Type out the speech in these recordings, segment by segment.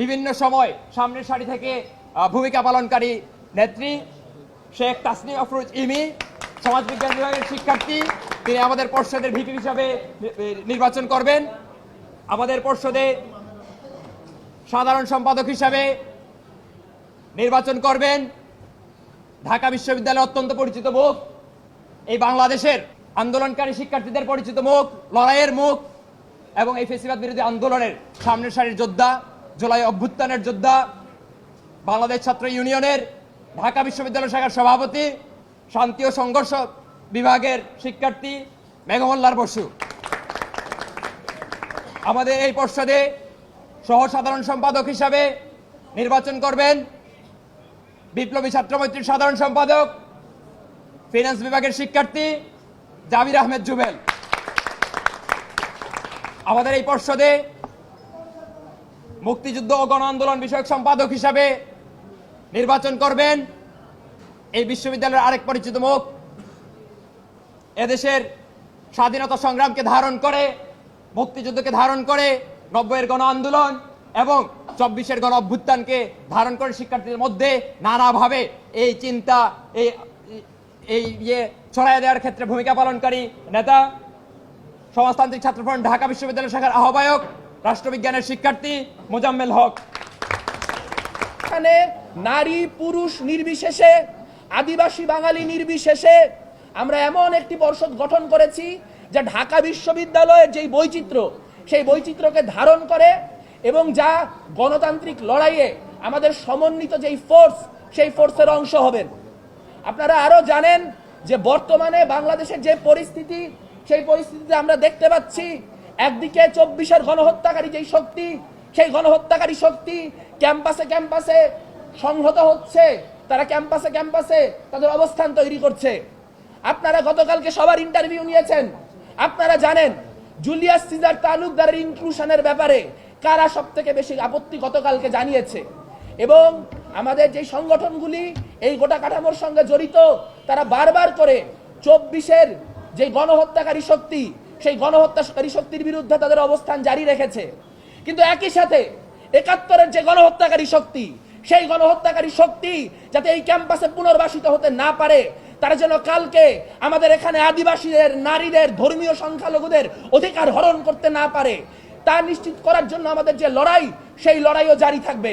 বিভিন্ন সময় সামনের সারি থেকে ভূমিকা পালনকারী নেত্রী শেখ তাসনিম আফরোজ ইমি সমাজবিজ্ঞান বিভাগের শিক্ষার্থী, তিনি আমাদের পর্ষদের ভিপি হিসাবে নির্বাচন করবেন। আমাদের পর্ষদে সাধারণ সম্পাদক হিসাবে নির্বাচন করবেন। ঢাকা বিশ্ববিদ্যালয়ের অত্যন্ত পরিচিত মুখ, এই বাংলাদেশের আন্দোলনকারী শিক্ষার্থীদের পরিচিত মুখ, লড়াইয়ের মুখ, এবং এই ফেসিবাদ বিরোধী আন্দোলনের সামনের সারির যোদ্ধা। জুলাই অভ্যুত্থানের যোদ্ধা, বাংলাদেশ ছাত্র ইউনিয়নের ঢাকা বিশ্ববিদ্যালয় শাখার সভাপতি, শান্তি ও সংঘর্ষ বিভাগের শিক্ষার্থী মেঘমল্লার বসু। আমাদের এই পর্ষদে সহ সাধারণ সম্পাদক হিসাবে নির্বাচন করবেন বিপ্লবী ছাত্র মৈত্রীর সাধারণ সম্পাদক, ফিনান্স বিভাগের শিক্ষার্থী জাবির আহমেদ জুবেল। আমাদের এই পর্ষদে মুক্তিযুদ্ধ ও গণ আন্দোলন বিষয়ক সম্পাদক হিসাবে নির্বাচন করবেন। এই বিশ্ববিদ্যালয়ের আরেক পরিচিত মুখ। এদেশের স্বাধীনতা সংগ্রামকে ধারণ করে, মুক্তিযুদ্ধকে ধারণ করে নব্বইয়ের গণ আন্দোলন এবং চব্বিশের গণ অভ্যুত্থানকে ধারণ করে শিক্ষার্থীদের মধ্যে নানাভাবে এই চিন্তা, এই এই ইয়ে ছড়াই দেওয়ার ক্ষেত্রে ভূমিকা পালনকারী নেতা, সমাজতান্ত্রিক ছাত্রফ্রন্ট ঢাকা বিশ্ববিদ্যালয় শাখার আহ্বায়ক রাষ্ট্রবিজ্ঞানের শিক্ষার্থী মোজাম্মেল হক। এখানে নারী, পুরুষ নির্বিশেষে, আদিবাসী, বাঙালি নির্বিশেষে আমরা এমন একটি পর্ষদ গঠন করেছি যা ঢাকা বিশ্ববিদ্যালয়ের যেই বৈচিত্র্য, সেই বৈচিত্র্যকে ধারণ করে এবং যা গণতান্ত্রিক লড়াইয়ে আমাদের সমন্বিত যেই ফোর্স সেই ফোর্সের অংশ হবেন। আপনারা আরও জানেন যে বর্তমানে বাংলাদেশের যে পরিস্থিতি, সেই পরিস্থিতিতে আমরা দেখতে পাচ্ছি একদিকে চব্বিশের গণহত্যাকারী যেই শক্তি, সেই গণহত্যাকারী শক্তি ক্যাম্পাসে ক্যাম্পাসে সংহত হচ্ছে, তারা ক্যাম্পাসে ক্যাম্পাসে তাদের অবস্থান তৈরি করছে। আপনারা গতকালকে সবার ইন্টারভিউ নিয়েছেন। আপনারা জানেন, জুলিয়াস সিজার তালুকদারের ইনক্লুশনের ব্যাপারে কারা সব থেকে বেশি আপত্তি গতকালকে জানিয়েছে। এবং আমাদের যে সংগঠনগুলি এই গোটা কাঠামোর সঙ্গে জড়িত, তারা বারবার করে চব্বিশের যে গণহত্যাকারী শক্তি সেই গণহত্যাকারী শক্তির বিরুদ্ধে তাদের অবস্থান জারি রেখেছে। কিন্তু একই সাথে একাত্তরের যে গণহত্যাকারী শক্তি, সেই গণহত্যাকারী শক্তি যাতে এই ক্যাম্পাসে পুনর্বাসিত হতে না পারে, তারা যেন কালকে আমাদের এখানে আদিবাসীদের, নারীদের, ধর্মীয় সংখ্যালঘুদের অধিকার হরণ করতে না পারে, তা নিশ্চিত করার জন্য আমাদের যে লড়াই, সেই লড়াইও জারি থাকবে।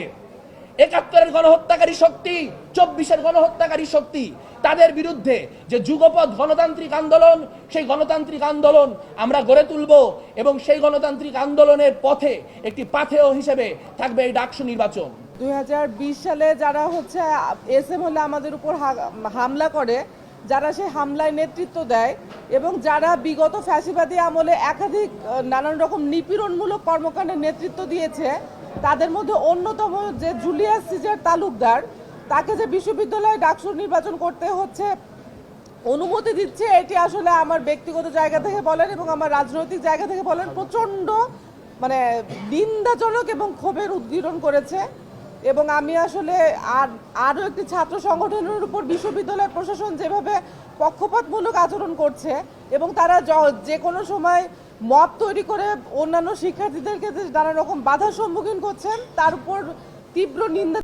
একাত্তরের গণহত্যাকারী শক্তি, চব্বিশের গণহত্যাকারী শক্তি, তাদের বিরুদ্ধে যে যুগপথ গণতান্ত্রিক আন্দোলন, সেই গণতান্ত্রিক আন্দোলন আমরা গড়ে তুলব এবং সেই গণতান্ত্রিক আন্দোলনের পথে একটি পাথেয় হিসেবে থাকবে এই ডাকসু নির্বাচন। দুই হাজার বিশ সালে যারা হচ্ছে এস এম হলে আমাদের উপর হামলা করে, যারা সেই হামলায় নেতৃত্ব দেয় এবং যারা বিগত ফ্যাসিবাদী আমলে একাধিক নানান রকম নিপীড়নমূলক কর্মকাণ্ডের নেতৃত্ব দিয়েছে তাদের মধ্যে অন্যতম যে জুলিয়াস সিজার তালুকদার, তাকে যে বিশ্ববিদ্যালয়ে ডাকসুর নির্বাচন করতে হচ্ছে, অনুমতি দিচ্ছে, এটি আসলে আমার ব্যক্তিগত জায়গা থেকে বলেন এবং আমার রাজনৈতিক জায়গা থেকে বলেন, প্রচণ্ড মানে নিন্দাজনক এবং ক্ষোভের উদ্গীরণ করেছে। এবং আমি আসলে আর, আরও একটি ছাত্র সংগঠনের উপর বিশ্ববিদ্যালয় প্রশাসন যেভাবে পক্ষপাতমূলক আচরণ করছে এবং তারা যে কোনো সময় মত তৈরি করে অন্যান্য শিক্ষার্থীদেরকে নানা রকম বাধার সম্মুখীন করছেন তার উপর তীব্র নিন্দা